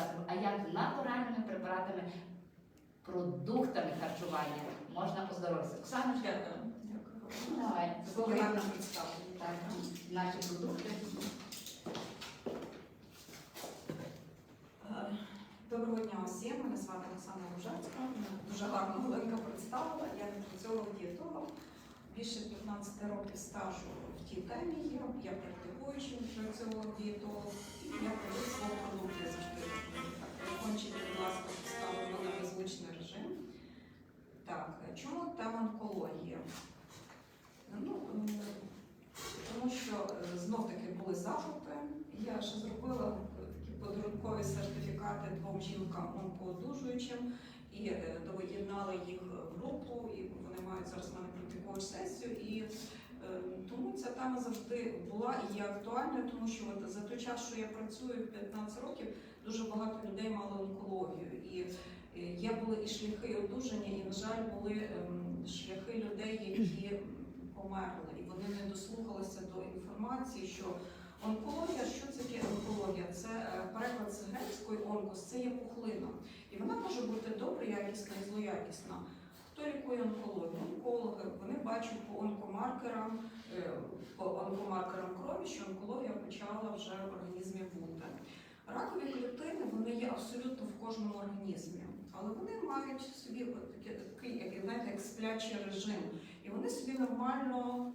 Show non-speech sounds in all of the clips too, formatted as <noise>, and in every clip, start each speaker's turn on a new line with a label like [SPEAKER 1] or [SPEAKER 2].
[SPEAKER 1] препаратами, а як натуральними препаратами, продуктами харчування можна оздоровитися. Оксаночка,
[SPEAKER 2] Дякую.
[SPEAKER 1] давай,
[SPEAKER 2] гарно
[SPEAKER 1] нам
[SPEAKER 2] представлені.
[SPEAKER 1] так, наші продукти.
[SPEAKER 2] Е, Доброго дня усім. Мене звати Оксана Лужацька. Дуже гарно Оленка представила. Я нутриціолог дієтолог. Більше 15 років стажу тій темі є. Я практикуючий дієтолог і я продаю свого продукту завжди. Так, телефончик, будь ласка, поставимо на беззвучний режим. Так, чому тема онкології? Ну, тому що е, знов таки були запити. Я ще зробила е, такі подарункові сертифікати двом жінкам онкоодужуючим і е, доєднала їх в групу, і вони мають зараз в мене сесію. І тому ця тема завжди була і є актуальною, тому що от за той час, що я працюю 15 років, дуже багато людей мали онкологію. І е, є були і шляхи одужання, і, на жаль, були ем, шляхи людей, які померли, і вони не дослухалися до інформації, що онкологія, що це таке онкологія? Це е, переклад з грецької онкос, це є пухлина. І вона може бути добре якісна і злоякісна. Хто лікує онкологію? Онкологи вони бачать по онкомаркерам, е, по онкомаркерам крові, що онкологія почала вже в організмі бути. Ракові клітини вони є абсолютно в кожному організмі, але вони мають собі такий, як знаєте, як сплячий режим, і вони собі нормально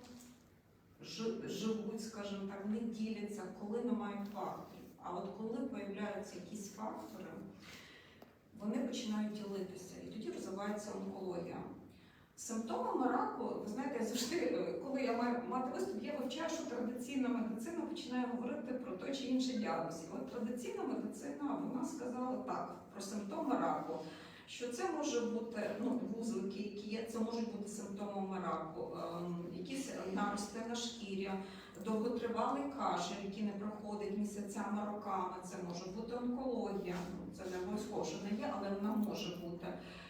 [SPEAKER 2] живуть, скажімо так, не діляться, коли немає факторів. А от коли появляються якісь фактори, вони починають ділитися, тоді розвивається онкологія. Симптомами раку, ви знаєте, я завжди, е, коли я маю мати виступ, я вивчаю, що традиційна медицина починає говорити про той чи інший діагноз. І от традиційна медицина вона сказала так про симптоми раку, що це може бути ну, вузлики, які є, це можуть бути симптомами раку, ем, якісь нарости на шкірі, довготривалий кашель, який не проходить місяцями, роками. Це може бути онкологія. Ну, це не обов'язково, не є, але вона може бути.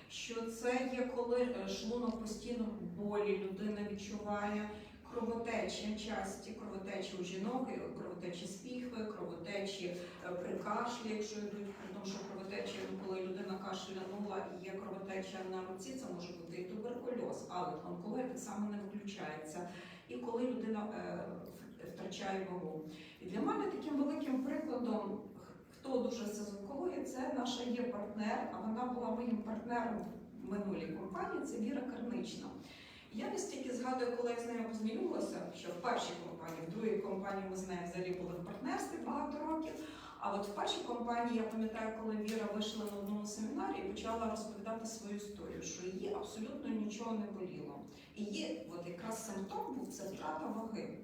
[SPEAKER 2] Що це є, коли е, шлунок постійно болі, людина відчуває кровотечі, часті кровотечі у жінок, кровотечі з піхви, кровотечі е, при кашлі, якщо йдуть, тому, що кровотечі, коли людина кашлянула і є кровотеча на руці, це може бути і туберкульоз, але онкологія так само не виключається. І коли людина е, втрачає вагу. І для мене таким великим прикладом, хто дуже онкології, це наша є партнер, а вона була моїм партнером в минулій компанії, це Віра Карнична. Я настільки згадую, коли я з нею познайомилася, що в першій компанії, в другій компанії ми з нею взагалі були в партнерстві багато років. А от в першій компанії я пам'ятаю, коли Віра вийшла на одному семінарі і почала розповідати свою історію, що її абсолютно нічого не боліло. І її от якраз симптом був це втрата ваги.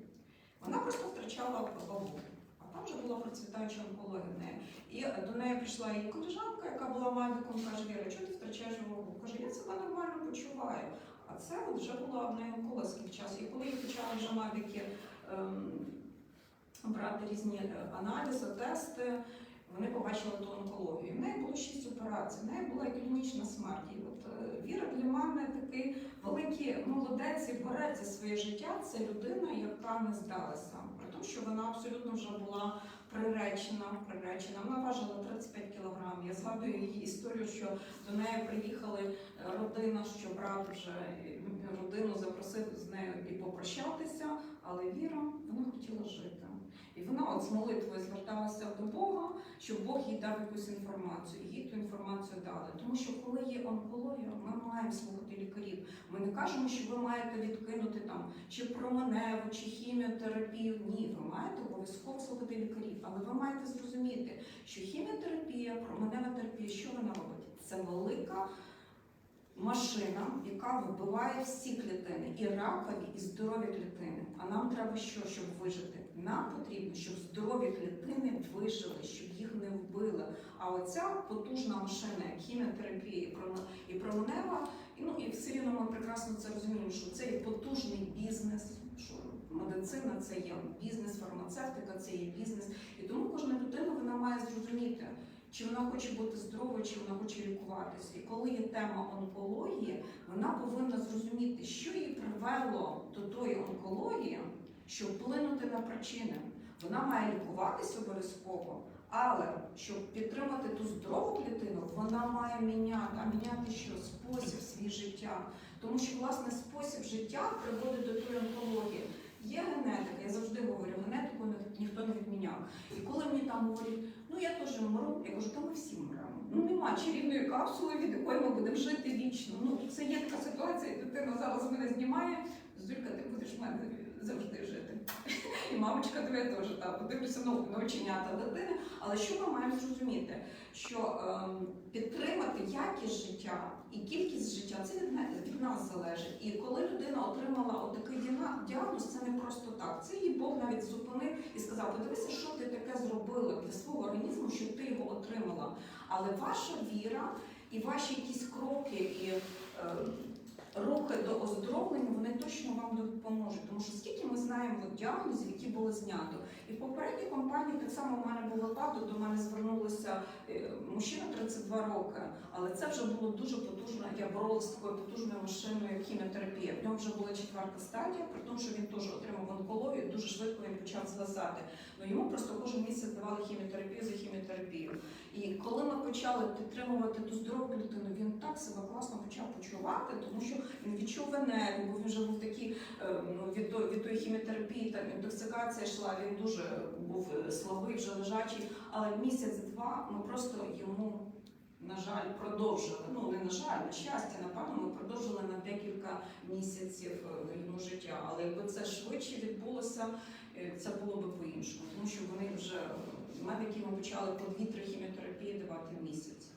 [SPEAKER 2] Вона просто втрачала вагу. Там вже була процвітаюча онкологія. І до неї прийшла її колежанка, яка була медиком, каже, Віра, чого ти втрачаєш вагу? Каже, я себе нормально почуваю. А це от вже була в неї онкологський час. І коли її почали вже медики ем, брати різні е, аналізи, тести, вони побачили ту онкологію. В неї було шість операцій, в неї була клінічна смерть. І от е, Віра для мене такий великий молодець і борець за своє життя. Це людина, яка не здалася. Тому, що вона абсолютно вже була приречена, приречена. Вона важила 35 кілограм. Я згадую її історію, що до неї приїхали е, родина, що брат вже е, родину запросив з нею і попрощатися, але Віра вона хотіла жити. І вона от з молитвою зверталася до Бога, щоб Бог їй дав якусь інформацію. І їй ту інформацію дали. Тому що коли є онкологія, ми маємо слухати лікарів. Ми не кажемо, що ви маєте відкинути там чи променеву, чи хіміотерапію. Ні, ви маєте обов'язково слухати лікарів. Але ви маєте зрозуміти, що хіміотерапія, променева терапія, що вона робить? Це велика машина, яка вбиває всі клітини, і ракові, і здорові клітини. А нам треба що, щоб вижити? Нам потрібно, щоб здорові клітини вижили, щоб їх не вбили. А оця потужна машина, як хіміотерапія і проме- і променева, і, ну і все рівно ми прекрасно це розуміємо, що це є потужний бізнес. Що медицина це є бізнес, фармацевтика це є бізнес. І тому кожна людина вона має зрозуміти, чи вона хоче бути здоровою, чи вона хоче лікуватися. І коли є тема онкології, вона повинна зрозуміти, що її привело до тої онкології, щоб вплинути на причини. Вона має лікуватися обов'язково, Але щоб підтримати ту здорову клітину, вона має міняти, а міняти що спосіб свій життя. Тому що власне спосіб життя приводить до тої онкології. Є генетика, я завжди говорю, генетику ніхто не відміняв. І коли мені там говорять, ну я теж мру, я кажу, та ми всі мремо. Ну нема чарівної капсули, від якої ми будемо жити вічно. Ну це є така ситуація, дитина зараз мене знімає. Зулька, ти будеш мене завжди жити. І мамочка твоя теж там подивлюся ну, на оченята дитини. Але що ми маємо зрозуміти? Що ем, підтримати якість життя і кількість життя це від, від нас залежить. І коли людина отримала отакий діагноз, це не просто так. Це її Бог навіть зупинив і сказав: подивися, що ти таке зробила для свого організму, щоб ти його отримала. Але ваша віра і ваші якісь кроки і е, рухи до оздоровлення, вони точно вам допоможуть. Тому що скільки ми знаємо діагнозів, які були знято. І в попередній компанії так само в мене був випадок, до мене звернулися е, мужчина 32 роки, але це вже було дуже потужно. Я боролася з такою потужною машиною, хіміотерапія. В нього вже була четверта стадія, при тому, що він теж отримав онкологію, дуже швидко він почав згасати. Ну йому просто кожен місяць давали хіміотерапію за хіміотерапію. І коли ми почали підтримувати ту здорову людину, він так себе класно почав почувати, тому що він відчув енергію, бо він вже був такий е, ну, від, від тої хіміотерапії, там інтоксикація йшла, він дуже був слабий, вже лежачий. Але місяць-два ми просто йому, на жаль, продовжили. Ну не на жаль, на щастя, напевно, ми продовжили на декілька місяців е, життя. Але якби це швидше відбулося, е, це було би по-іншому, тому що вони вже е, медики ми почали по 2-3 хіміотерапії давати місяць.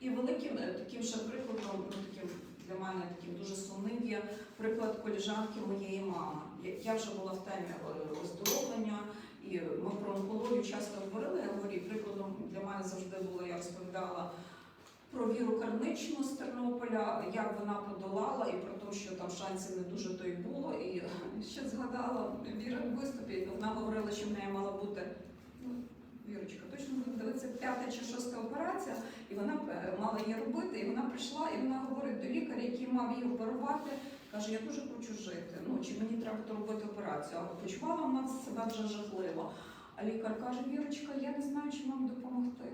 [SPEAKER 2] І великим таким ще прикладом, ну таким для мене таким дуже сумним є приклад коліжанки моєї мами. Я- вже була в темі оздоровлення, і ми про онкологію часто говорили. Я говорю, прикладом для мене завжди було, я розповідала про Віру Карничну з Тернополя, як вона подолала, і про те, що там шансів не дуже то й було. І ще згадала Віра в виступі, вона говорила, що в неї мала бути. ну, Вірочка, точно дивитися п'ята чи шоста операція, і вона е, мала її робити, і вона прийшла, і вона говорить до лікаря, який мав її оперувати. Каже, я дуже хочу жити. Ну чи мені треба робити операцію? А почувала вона себе вже жахливо. А лікар каже: Вірочка, я не знаю, чи вам допомогти.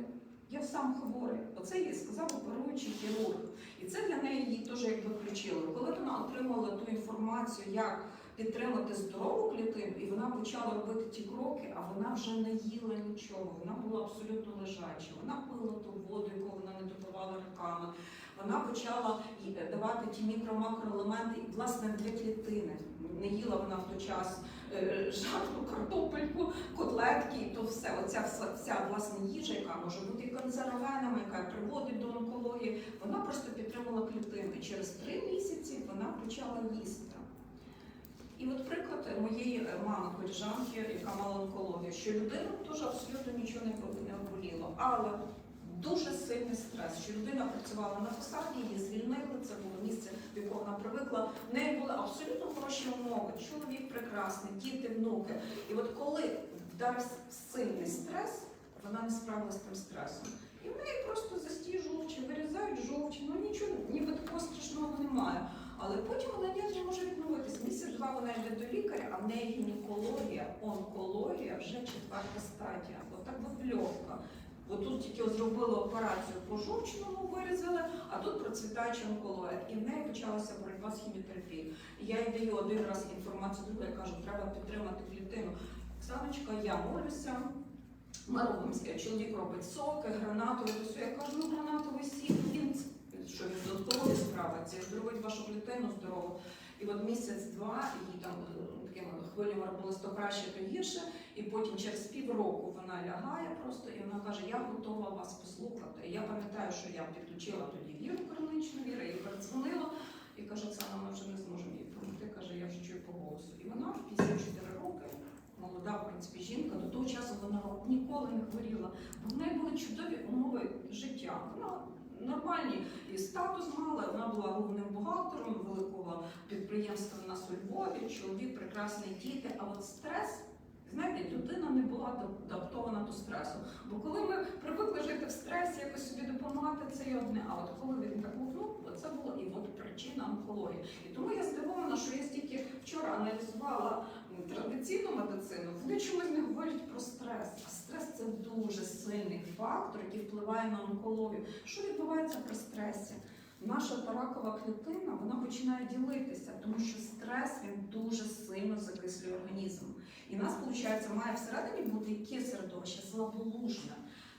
[SPEAKER 2] Я сам хворий. Оце їй сказав оперуючий хірург. І це для неї її теж якби включило. Коли вона отримала ту інформацію, як підтримати здорову клітину, і вона почала робити ті кроки, а вона вже не їла нічого. Вона була абсолютно лежача. Вона пила ту воду, яку вона не допивала роками. Вона почала давати ті мікро-макроелементи, власне, для клітини. Не їла вона в той час е, жарну картопельку, котлетки, і то все. Оця вся, власне їжа, яка може бути канцерогенами, яка приводить до онкології, вона просто підтримала клітини. Через три місяці вона почала їсти. І от приклад моєї е, мами коліжанки, яка мала онкологію, що людина теж абсолютно нічого не боліло, але дуже сильний стрес, що людина працювала на посаді, її звільнили, це було місце, до якого вона привикла. В неї були абсолютно хороші умови. Чоловік прекрасний, діти, внуки. І от коли вдарив сильний стрес, вона не справилася з тим стресом. І в неї просто застій жовчі, вирізають жовчі, ну нічого, ніби такого страшного немає. Але потім вона організм може відновитися. Місяць-два вона йде до лікаря, а в неї гінекологія, онкологія вже четверта стадія. Отак випльовка. Бо тут тільки зробили операцію по жовчному, вирізали, а тут процвітаюча онкологія. І в неї почалася боротьба з хіміотерапією. Я їй даю один раз інформацію, другу, я кажу, треба підтримати клітину. Оксаночка, я молюся. Ми робимо, чоловік робить соки, гранатові, то все. Я кажу, ну гранатовий сік, він що він онкології справиться, і здоровить вашу клітину здорову. І от місяць-два їй там такими хвилями робилось то краще, то гірше. І потім через півроку вона лягає просто і вона каже: Я готова вас послухати. І я пам'ятаю, що я підключила тоді віру карничну віру, і передзвонила і каже, Оксана, ми вже не зможемо їй допомогти. Каже, я вже чую по голосу. І вона в 54 роки. Молода, в принципі, жінка до того часу вона ніколи не хворіла, бо в неї були чудові умови життя. Вона нормальні і статус мала. Вона була головним бухгалтером великого підприємства у нас Львові. Чоловік, прекрасні діти. А от стрес, знаєте, людина не була адаптована до стресу. Бо коли ми привикли жити в стресі, якось собі допомагати, це є одне. А от коли він так мовнув, це було і от причина онкології. І тому я здивована, що я стільки вчора аналізувала традиційну медицину, вони чомусь не говорять про стрес. А стрес це дуже сильний фактор, який впливає на онкологію. Що відбувається при стресі? Наша таракова клітина вона починає ділитися, тому що стрес він дуже сильно закислює організм. І в нас, виходить, має всередині бути яке середовище слаболужне.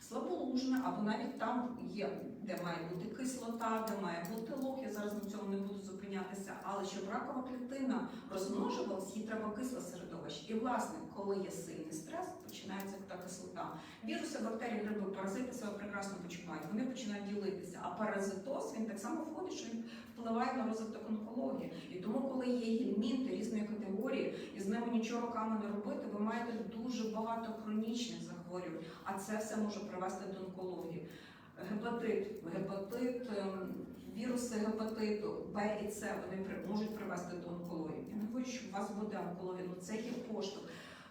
[SPEAKER 2] Слаболужне, або навіть там є, де має бути кислота, де має бути лох. Я зараз на цьому не буду зупинятися. Але щоб ракова клітина розмножувалась, їй треба кисле середовище. І власне, коли є сильний стрес, починається та кислота. Віруси, бактерії, гриби, паразити себе прекрасно почувають. Вони починають ділитися. А паразитоз він так само входить, що він впливає на розвиток онкології. І тому, коли є гельмінти різної категорії, і з ними нічого роками не робити, ви маєте дуже багато хронічних захворювань, а це все може привести до онкології. Гепатит, гепатит, ем, віруси гепатиту Б і С вони можуть привести до онкології. Я не говорю, що у вас буде онкологія, але це є поштовх.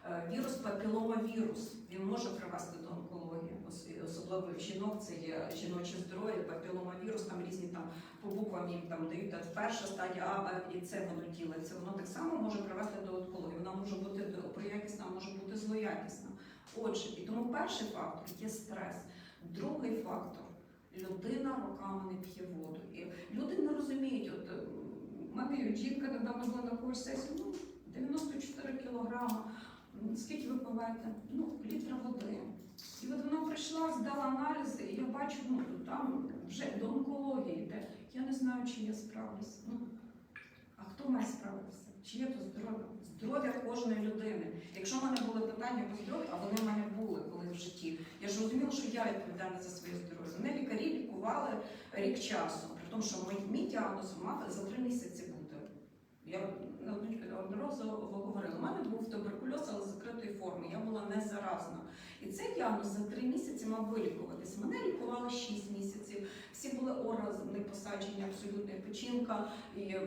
[SPEAKER 2] Е, Вірус папіломавірус, він може привести до онкології, особливо в жінок, це є жіноче здоров'я, папіломавірус, там різні там по буквам їм там дають та перша стадія А, Б і С воно ділиться. Воно так само може привести до онкології. Вона може бути доброякісна, може бути злоякісна. Отже, і тому перший фактор є стрес. Другий фактор людина роками не п'є воду. І люди не розуміють, от е, в мене жінка недавно була на якусь сесію, ну 94 кілограма. Скільки ви пиваєте? Ну, літра води. І от вона прийшла, здала аналізи, і я бачу, ну там вже до онкології йде. Я не знаю, чи я справлюся. Ну, а хто має справитися? Чи є то здоров'я? Здоров'я кожної людини. Якщо в мене були питання по здоров'ю, а вони в мене були коли в житті, я ж розуміла, що я відповідальна за своє здоров'я. Мене лікарі лікували рік часу, при тому, що мій, діагноз мав за три місяці бути. Я неодноразово говорила, у мене був туберкульоз, але закритої форми, я була не заразна. І цей діагноз за три місяці мав вилікуватись. Мене лікували 6 місяців. Всі були органи посаджені, абсолютно печінка. І м,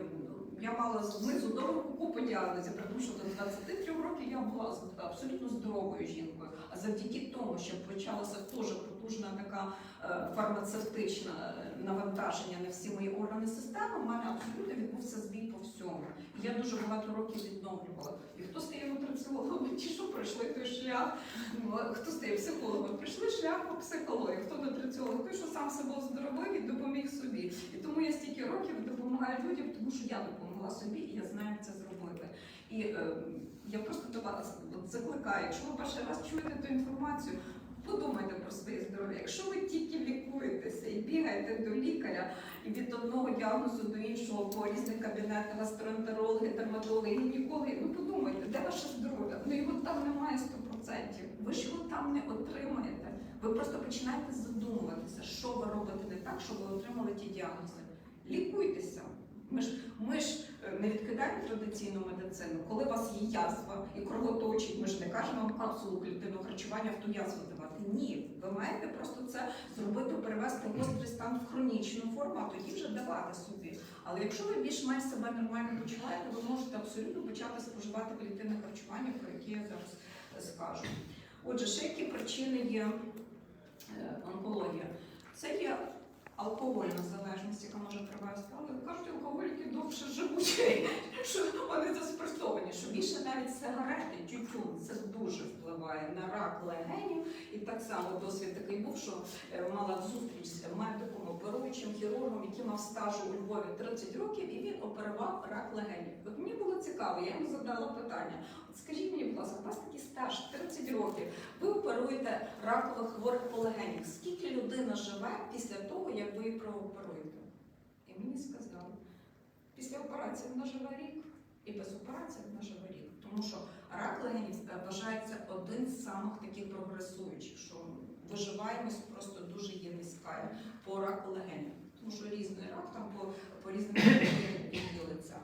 [SPEAKER 2] я мала знизу до купу діагнозів, при тому, що до 23 років я була абсолютно здоровою жінкою. А завдяки тому, що почалася дуже потужна така е, фармацевтичне навантаження на всі мої органи системи, у мене абсолютно відбувся збій по всьому. Я дуже багато років відновлювала. І хто стає нутриціологом, ті, що пройшли той шлях, хто стає психологом, прийшли шлях по психології, хто нутриціолог, той, що сам себе оздоровив і допоміг собі. І тому я стільки років допомагаю людям, тому що я допомогла собі і я знаю, як це зробити. І е, я просто до вас закликаю, якщо ви перший раз чуєте ту інформацію, подумайте про своє здоров'я. Якщо ви тільки лікуєтеся і бігаєте до лікаря, і від одного діагнозу до іншого по різних кабінетах, гастроентерологи, дерматологи, гінекологи, ну подумайте, де ваше здоров'я? Ну його там немає 100%. Ви ж його там не отримаєте. Ви просто починаєте задумуватися, що ви робите не так, щоб ви отримали ті діагнози. Лікуйтеся. Ми ж ми ж е, не відкидаємо традиційну медицину. Коли у вас є язва і кровоточить, ми ж не кажемо вам капсулу клітинного харчування в ту язву давати. Ні, ви маєте просто це зробити, перевести гострий стан в хронічну форму, а тоді вже давати собі. Але якщо ви більш-менш себе нормально почуваєте, ви можете абсолютно почати споживати клітинне харчування, про яке я зараз е, скажу. Отже, ще які причини є е, онкологія? Це є алкогольна залежність, яка може привести. Але кажуть, алкоголіки довше живуть, <laughs> що вони заспростовані, що більше навіть сигарети, тютюн, це дуже впливає на рак легенів. І так само досвід такий був, що е, мала зустріч з медиком, оперуючим хірургом, який мав стажу у Львові 30 років, і він оперував рак легенів. От мені було цікаво, я йому задала питання. От скажіть мені, будь ласка, у вас такий стаж 30 років. Ви оперуєте ракових хворих по легенях. Скільки людина живе після того, як її прооперуєте? І мені сказали, після операції вона живе рік, і без операції вона живе рік. Тому що рак легенів е, вважається один з самих таких прогресуючих, що виживаємость просто дуже є низька по раку легенів. Тому що різний рак там по, по різним ділиться.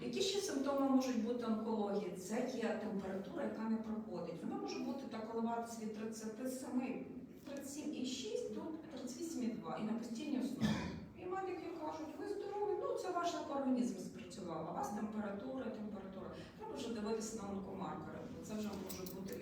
[SPEAKER 2] Які ще симптоми можуть бути онкології? Це є температура, яка не проходить. Вона може бути так коливатися від 37, 37,6 до 38,2 і на постійній основі. І медики кажуть, ви здорові, ну це ваш організм спрацював, а у вас температура, температура. Треба вже дивитися на онкомаркери, бо це вже може бути.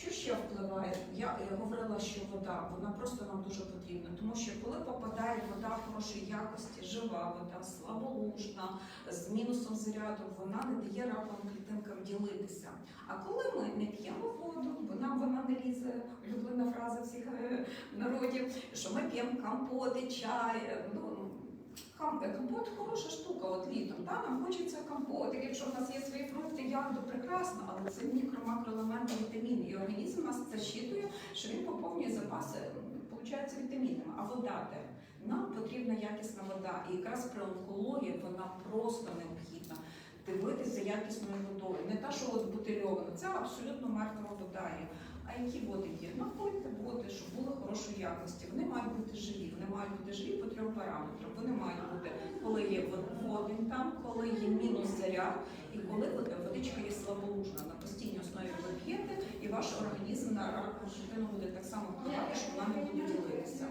[SPEAKER 2] Що ще впливає? Я, я говорила, що вода вона просто нам дуже потрібна, тому що коли попадає вода хорошої якості, жива вода, слаболужна, з мінусом заряду, вона не дає раковим клітинкам ділитися. А коли ми не п'ємо воду, вона вона не лізе, улюблена фраза всіх е, народів, що ми п'ємо компоти, чай. е, Ну, Компот хороша штука, от літом. Та? Нам хочеться компот. Якщо в нас є свої фрукти, ягоди, прекрасно, але це мікро-макроелементи вітаміни. І організм нас це щитує, що він поповнює запаси, виходить, вітамінами. А вода де? Нам потрібна якісна вода. І якраз при онкології вона просто необхідна. Дивитися якісною водою. Не та, що от бутильована, це абсолютно мертва вода. А які води є? Находьте води, щоб були хорошої якості. Вони мають бути живі. Вони мають бути живі по трьом параметрам. Вони мають бути, коли є водень там, коли є мінус заряд, і коли водичка є слаболужна. На постійній основі ви п'єте, і ваш організм на раку щитину буде так само впливати, що вона не буде ділитися.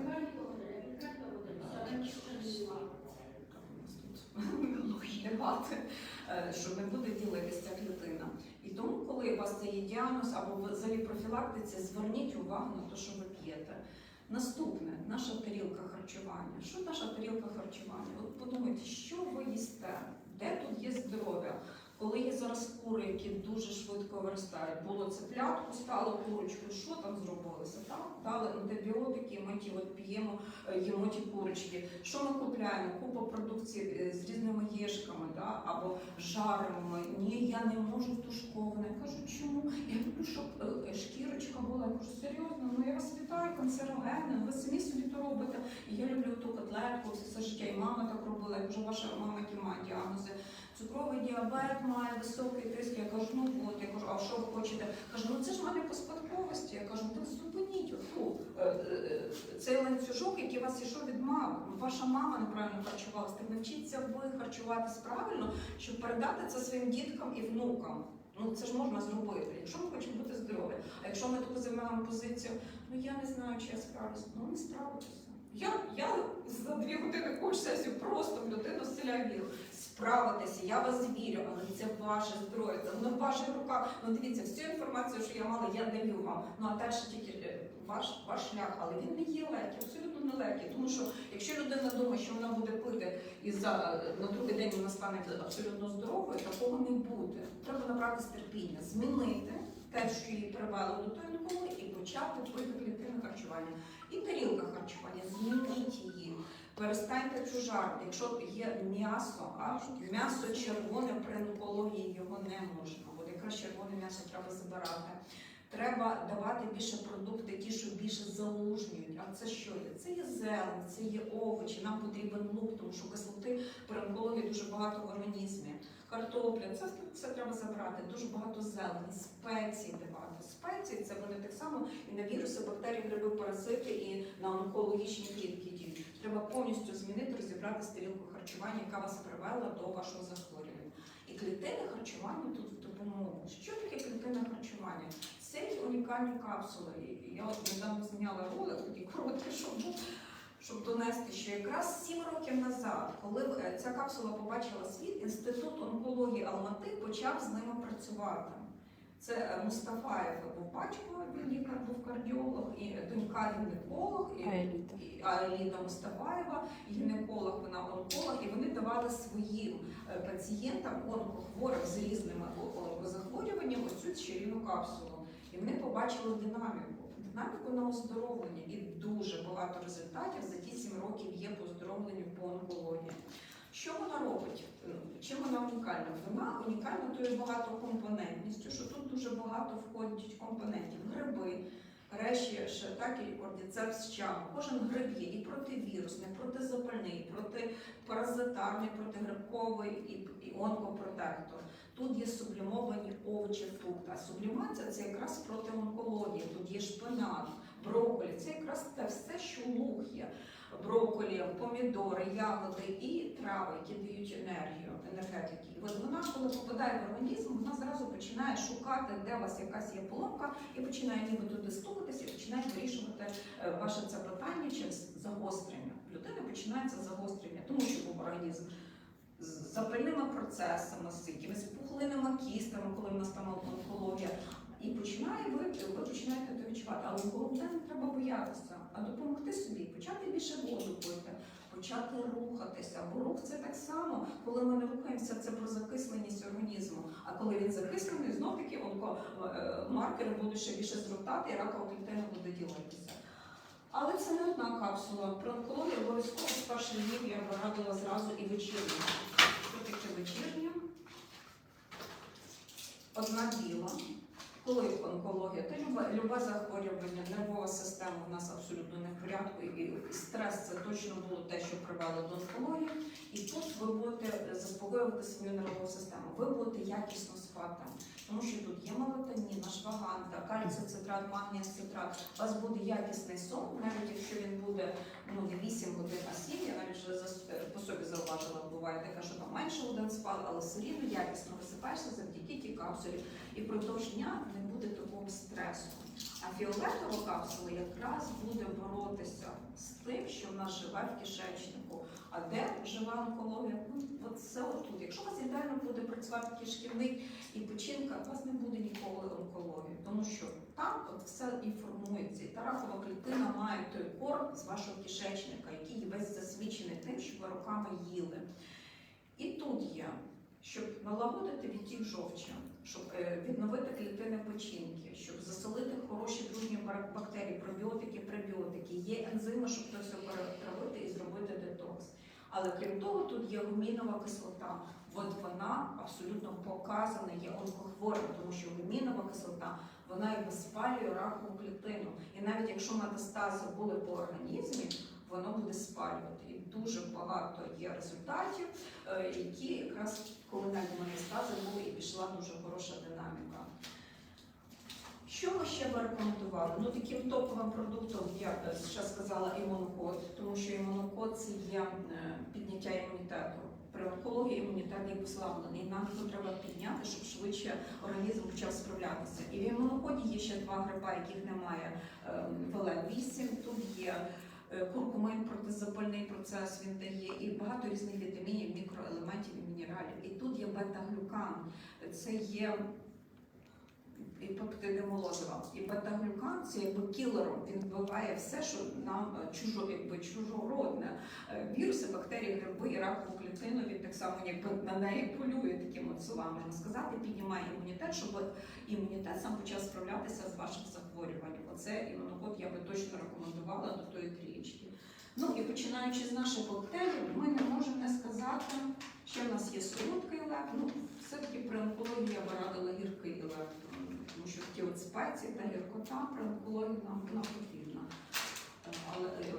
[SPEAKER 2] Дебати, що не буде ділитися клітина. І тому, коли у вас це є діагноз або взагалі профілактиці, зверніть увагу на те, що ви п'єте. Наступне наша тарілка харчування. Що наша тарілка харчування? От подумайте, що ви їсте, де тут є здоров'я? Коли є зараз кури, які дуже швидко виростають, було цеплятку, стало курочку, що там зробилося? Так? Дали антибіотики, ми ті от п'ємо, е, їмо ті курочки. Що ми купляємо? Купа продукції е, з різними єшками, да? або жаримо. Ні, я не можу тушковане. Я кажу, чому? Я люблю, щоб е, шкірочка була. Я кажу, серйозно, ну я вас вітаю, канцерогенне, ви самі собі то робите. Я люблю ту котлетку, все життя. І мама так робила. Я кажу, ваша мама які має діагнози. Цукровий діабет має високий тиск. Я кажу, ну от, я кажу, а що ви хочете? Кажу, ну це ж мене по спадковості. Я кажу, так зупиніть оту, е, е, цей ланцюжок, який вас ішов від мами. Ну, Ваша мама неправильно харчувалася. Так навчіться ви харчуватись правильно, щоб передати це своїм діткам і внукам. Ну це ж можна зробити, якщо ми хочемо бути здорові. А якщо ми таку займаємо позицію, ну я не знаю, чи я справлюсь, ну не справитися. Я, я за дві години коуч сесію просто в людину зціляю віру. Справитися, я вас вірю, але це ваше здоров'я, це воно в ваших руках. Ну дивіться, всю інформацію, що я мала, я даю вам. Ну а далі тільки е, ваш, ваш шлях, але він не є легкий, абсолютно не легкий. Тому що якщо людина думає, що вона буде пити і за на другий день вона стане абсолютно здоровою, такого не буде. Треба набрати терпіння, змінити те, що її привело до тої ніколи, і почати пити клітинне харчування. І тарілка харчування, змініть її. Перестаньте чужарти. Якщо є м'ясо, а м'ясо червоне при онкології його не можна. От якраз червоне м'ясо треба забирати. Треба давати більше продукти, ті, що більше залужнюють. А це що є? Це є зелень, це є овочі. Нам потрібен лук, тому що кислоти при онкології дуже багато в організмі. Картопля, це все треба забрати. Дуже багато зелені, спеції давати. Спеції це вони так само і на віруси, бактерії, гриби, паразити, і на онкологічні клітки. Треба повністю змінити, розібрати стрілку харчування, яка вас привела до вашого захворювання. І клітинне харчування тут в допомогу. Що таке клітинне харчування? Це є унікальні капсули. Я от недавно зняла ролик, такий короткий, щоб, був, щоб донести, що якраз 7 років назад, коли е, ця капсула побачила світ, інститут онкології Алмати почав з ними працювати. Це Мустафаєв був батько, він лікар, був кардіолог, і донька гінеколог, і,
[SPEAKER 3] Аеліта.
[SPEAKER 2] і Аеліта Мустафаєва, гінеколог, вона онколог, і вони давали своїм е, пацієнтам, онкохворим з різними онкозахворюваннями оцю чарівну капсулу. І вони побачили динаміку, динаміку на оздоровлення, і дуже багато результатів за ті 7 років є по оздоровленню по онкології. Що вона робить? Ну, Чим вона унікальна? Вона унікальна тою багатокомпонентністю, що тут дуже багато входять компонентів. Гриби, реші, ще так і кордіцепс чам. Кожен гриб є і противірусний, протизапальний, протипаразитарний, протигрибковий і, і онкопротектор. Тут є сублімовані овочі, фрукти. Сублімація це якраз проти онкології. Тут є шпинат, брокколі. Це якраз те все, що лук є. Брокколі, помідори, ягоди і трави, які дають енергію, енергетики. От вона, коли попадає в організм, вона зразу починає шукати, де у вас якась є поломка, і починає ніби туди стукатися, і починає вирішувати е, ваше це питання через загострення. В людини починається загострення, тому що був організм з запальними процесами, з якимись пухлинами, кістами, коли в нас там онкологія. І починає ви, ви починаєте це відчувати. Але головне не треба боятися, а допомогти собі, почати більше воду пити, почати рухатися. Бо рух це так само, коли ми не рухаємося, це про закисленість організму. А коли він закислений, знов таки е, маркери будуть ще більше зростати, і ракова клітина буде ділитися. Але це не одна капсула. Про онкологію обов'язково з перших днів я б радила зразу і вечірню. Що таке вечірня? Одна біла. Коли онкологія, то любе, любе захворювання, нервова система в нас абсолютно не в порядку, і стрес це точно було те, що привело до онкології. І тут ви будете заспокоювати свою нервову систему. Ви будете якісно спати, тому що тут є мелатонін, ашваганта, кальцій цитрат, магній цитрат. У вас буде якісний сон, навіть якщо він буде ну не 8 годин, а 7, я навіть вже за- по собі зауважила, буває таке, що там менше годин спав, але все рівно якісно висипаєшся завдяки тій капсулі. І впродовж дня не буде такого стресу. А фіолетова капсула якраз буде боротися з тим, що в нас живе в кишечнику. А де живе онкологія? Ну, от це отут. Якщо у вас ідеально буде працювати кишківник і печінка, у вас не буде ніколи онкології, тому що там от все і формується. І та ракова клітина має той корм з вашого кишечника, який весь засвідчений тим, що ви роками їли. І тут є, щоб налагодити відтік жовча, щоб е, відновити клітини печінки, щоб засолити хороші дружні бактерії, пробіотики, пребіотики. Є ензими, щоб це все перетравити і зробити детокс. Але крім того, тут є гумінова кислота. От вона абсолютно показана, є онкохворим, тому що гумінова кислота вона якби спалює ракову клітину. І навіть якщо метастази були по організмі, воно буде спалювати. І дуже багато є результатів, е, які якраз навіть метастази були і пішла дуже хороша динаміка. Що ми ще би рекомендували? Ну таким топовим продуктом я ще сказала імунокод, тому що імунокод це є е, підняття імунітету. При онкології імунітет є послаблений. Нам його треба підняти, щоб швидше організм почав справлятися. І в імунокоді є ще два гриба, яких немає е, в ЛН8. Тут є куркумин, протизапальний процес він дає, і багато різних вітамінів, мікроелементів і мінералів. І тут є бета-глюкан. Це є і пептиди молозива. І бета-глюкан це якби кілером. Він вбиває все, що нам е, чужо, якби чужородне. Е, Віруси, бактерії, гриби і ракову клітину. Він так само якби на неї полює таким от словами, можна сказати, піднімає імунітет, щоб імунітет сам почав справлятися з вашим захворюванням. Оце імунокод я би точно рекомендувала до тої трієчки. Ну і починаючи з наших коктейлів, ми не можемо не сказати, що в нас є солодкий лек. Ну, все-таки при онкології я би радила гіркий лек, тому що ті от спеції та гіркота при онкології нам вона потрібна. Але е,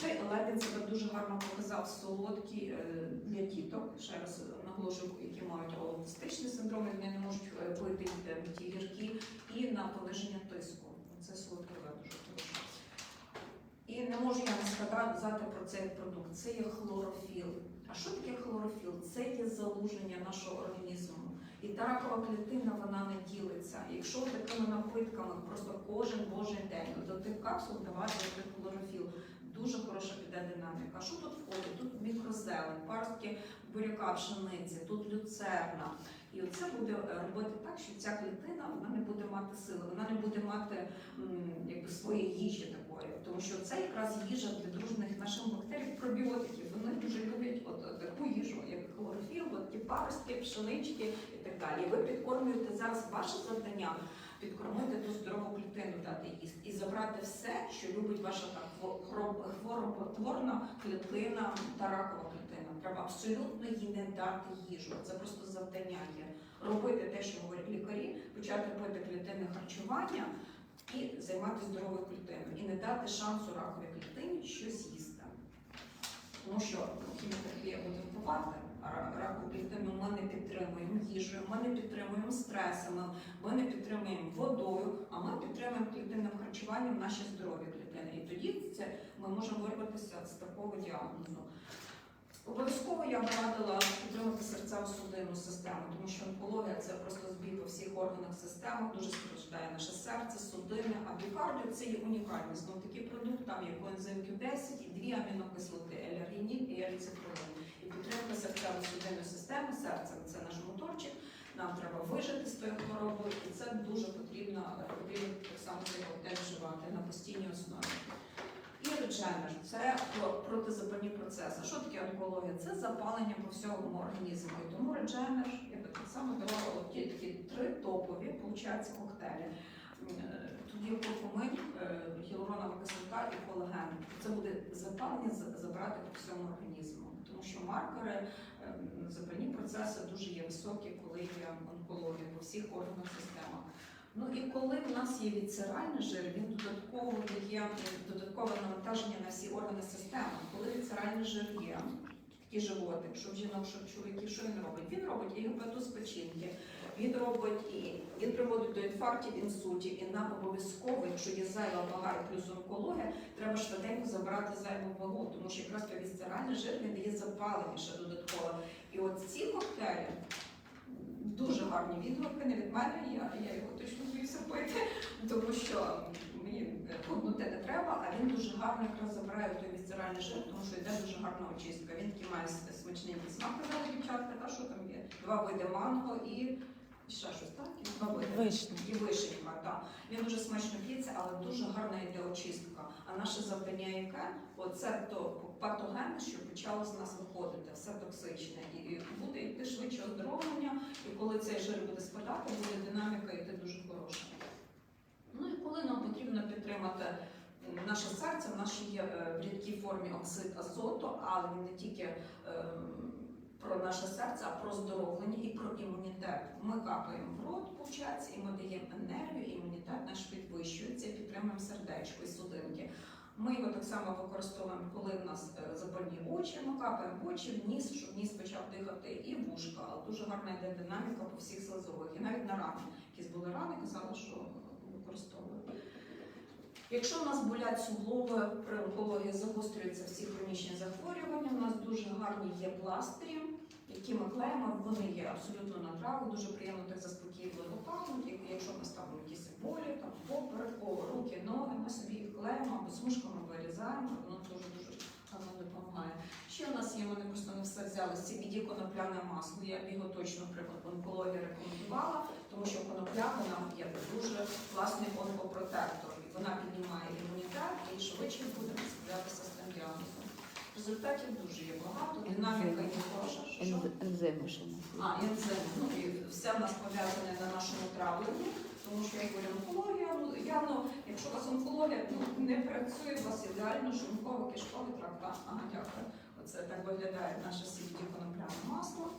[SPEAKER 2] цей елемент себе дуже гарно показав солодкий е, для діток. Ще раз наголошую, які мають аутистичний синдром, вони не можуть пити е, ті гіркі, і на пониження тиску. Це солодкий лек дуже хороший. І не можу я не сказати про цей продукт. Це є хлорофіл. А що таке хлорофіл? Це є залуження нашого організму. І та ракова клітина вона не ділиться. Якщо такими напитками просто кожен божий день до тих капсул давати хлорофіл, дуже хороша піде динаміка. Що тут входить? Тут мікрозелень, паростки буряка пшениці, тут люцерна. І оце буде е, робити так, що ця клітина вона не буде мати сили, вона не буде мати якби своєї їжі такої, тому що це якраз їжа для дружних наших бактерій пробіотиків. Вони дуже люблять от, таку їжу, як хлорофіл, от ті паростки, пшенички далі. Ви підкормлюєте зараз ваше завдання підкормити ту здорову клітину, дати їсти і забрати все, що любить ваша та хво- хвороб- хвороботворна клітина та ракова клітина. Треба абсолютно їй не дати їжу. Це просто завдання є. Робити те, що говорять лікарі, почати пити клітинне харчування і займатися здоровою клітиною. І не дати шансу раковій клітині щось їсти. Тому що хіміотерапія буде впливати, а ра- ракову клітину ми не підтримуємо їжею, ми не підтримуємо стресами, ми не підтримуємо водою, а ми підтримуємо клітинним харчуванням наші здорові клітини. І тоді це ми можемо вирватися з такого діагнозу. Обов'язково я б радила підтримати серцево-судинну систему, тому що онкологія це просто збій по всіх органах системи, дуже страждає наше серце, судини, а бікардіо це є унікальний знов такий продукт, там є коензим Q10 і дві амінокислоти елергінін і ерицепролин. Підтримка серцево-судинної системи, серце це наш моторчик, нам треба вижити з тою хворобою, і це дуже потрібно, потрібно так само цей коктейль вживати на постійній основі. І редженер це протизапальні процеси. Що таке онкологія? Це запалення по всьому організму. І тому редженер, я так само давала от ті такі три топові, виходить, коктейлі. Е, Тут є куркумин, е, гіалуронова кислота і колаген. Це буде запалення забрати по всьому організму, що маркери, е, запальні процеси дуже є високі, коли є онкологія по всіх органах системах. Ну і коли в нас є віцеральний жир, він додатково дає додаткове навантаження на всі органи системи. Коли віцеральний жир є, такий животик, що в жінок, що чоловіків, що він робить? Він робить і гепатоз печінки, він робить і він приводить до інфарктів, інсультів, і нам обов'язково, якщо є зайва вага і плюс онкологія, треба швиденько забрати зайву вагу, тому що якраз той вісцеральний жир він дає запалення ще додатково. І от ці коктейлі дуже гарні відгуки, не від мене, я, я його точно боюся пити, тому що мені худнути не треба, а він дуже гарно якраз забирає той вісцеральний жир, тому що йде дуже гарна очистка. Він такий має смачненький смак, казали дівчатка, та що там є? Два види манго і ще щось, так? І.
[SPEAKER 3] Вишня.
[SPEAKER 2] І вишенька, так. Він дуже смачно п'ється, але дуже гарна йде очистка. А наше завдання яке? Оце то патогенне, що почало з нас виходити, все токсичне. І буде йти швидше оздоровлення, і коли цей жир буде спадати, буде динаміка йти дуже хороша. Ну і коли нам потрібно підтримати наше серце, в ще є е, в рідкій формі оксид азоту, але він не тільки ем, про наше серце, а про здоровлення і про імунітет. Ми капаємо в рот, виходить, і ми даємо енергію, імунітет наш підвищується, підтримуємо сердечко і судинки. Ми його так само використовуємо, коли в нас е, запальні очі, ми капаємо в очі, в ніс, щоб ніс почав дихати, і вушка. Дуже гарна йде динаміка по всіх слизових. І навіть на рани. Якісь були рани, казали, що. Якщо у нас болять суглоби, при онкології загострюються всі хронічні захворювання, у нас дуже гарні є пластирі, які ми клеїмо, вони є абсолютно на траву, дуже приємно так заспокійливо пахнуть. Якщо ми ставимо якісь болі, там попереку, руки, ноги, ми собі їх клеїмо або смужками вирізаємо, воно дуже дуже гарно допомагає. Ще у нас є, вони просто не все взяли CBD конопляне масло. Я б його точно при онкології рекомендувала, тому що конопля вона є дуже класний онкопротектор. Вона піднімає імунітет і швидше буде справлятися з тим діагнозом. Результатів дуже є багато, динаміка є хороша. Що-?
[SPEAKER 3] Ензими ще не
[SPEAKER 2] А, інсулін. Ну і все в нас пов'язане на нашому травленні, тому що як говорю, онкологія, ну явно, якщо у вас онкологія ну, не працює, у вас ідеально шлунково кишковий тракт. Ага, дякую. Оце так виглядає наше CBD конопляне масло.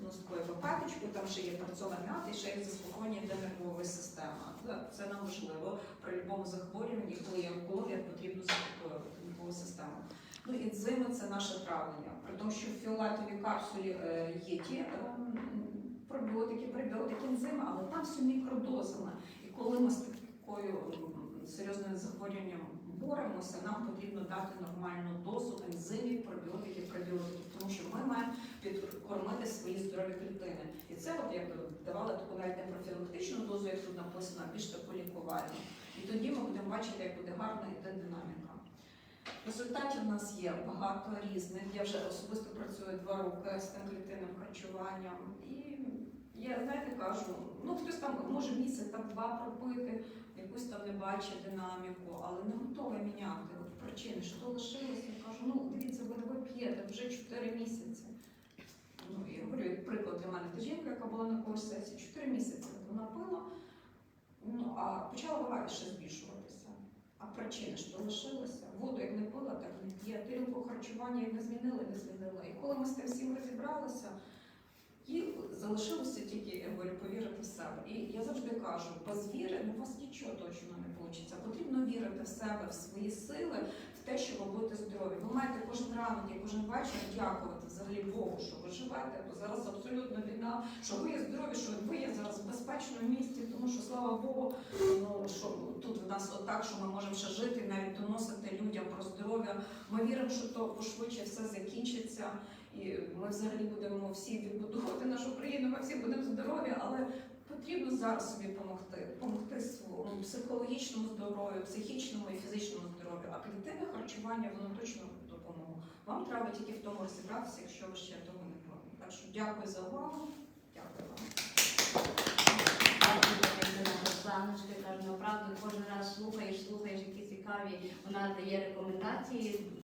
[SPEAKER 2] Ну, з такою папеточкою, там ще є перцова м'ята і ще є заспокоєння для нервової системи. Це, нам важливо при будь-якому захворюванні, коли є онкологія, потрібно заспокоювати нервову систему. Ну і це наше травлення. При тому, що в фіолетовій капсулі е, є ті е, пробіотики, пребіотики, ензими, але там все мікродозами. І коли ми з такою серйозним захворюванням боремося, нам потрібно дати нормальну дозу ензимів, пробіотиків, пребіотиків, тому що ми маємо підкормити свої здорові клітини. І це от я б давала таку навіть не профілактичну дозу, як тут написано, а більш таку лікувальну. І тоді ми будемо бачити, як буде гарна йти динаміка. Результатів в нас є багато різних. Я вже особисто працюю два роки з тим клітинним харчуванням. І я знаєте, кажу, ну хтось там може місяць там два пропити, якусь там не бачить динаміку, але не готова міняти от причини, що лишилося. Я кажу, ну дивіться, ви, ви п'єте вже 4 місяці. Ну, я говорю, як приклад для мене та жінка, яка була на когось сесії, 4 місяці вона пила, ну а почала вага ще збільшуватися. А причини що лишилися. Воду як не пила, так не п'є. Тарілку харчування як не змінили, не змінила. І коли ми з тим всім розібралися, і залишилося тільки, я говорю, повірити в себе. І я завжди кажу, без віри ну, у вас нічого точно не вийде. Потрібно вірити в себе, в свої сили, в те, що ви будете здорові. Ви маєте кожен ранок і кожен вечір дякувати взагалі Богу, що ви живете, бо зараз абсолютно війна, що ви є здорові, що ви є зараз в безпечному місці, тому що слава Богу, ну що тут в нас отак, що ми можемо ще жити, навіть доносити людям про здоров'я. Ми віримо, що то пошвидше все закінчиться, і ми взагалі будемо всі відбудовувати нашу країну. Ми всі будемо здорові, але Потрібно зараз собі допомогти, допомогти своєму психологічному здоров'ю, психічному і фізичному здоров'ю, а клітинне харчування воно точно допомогу. Вам треба тільки в тому розібратися, якщо ви ще того не робите. Так що дякую за увагу. Дякую вам.
[SPEAKER 3] Саночка каже, направду кожен раз слухаєш, слухаєш які цікаві. Вона дає рекомендації.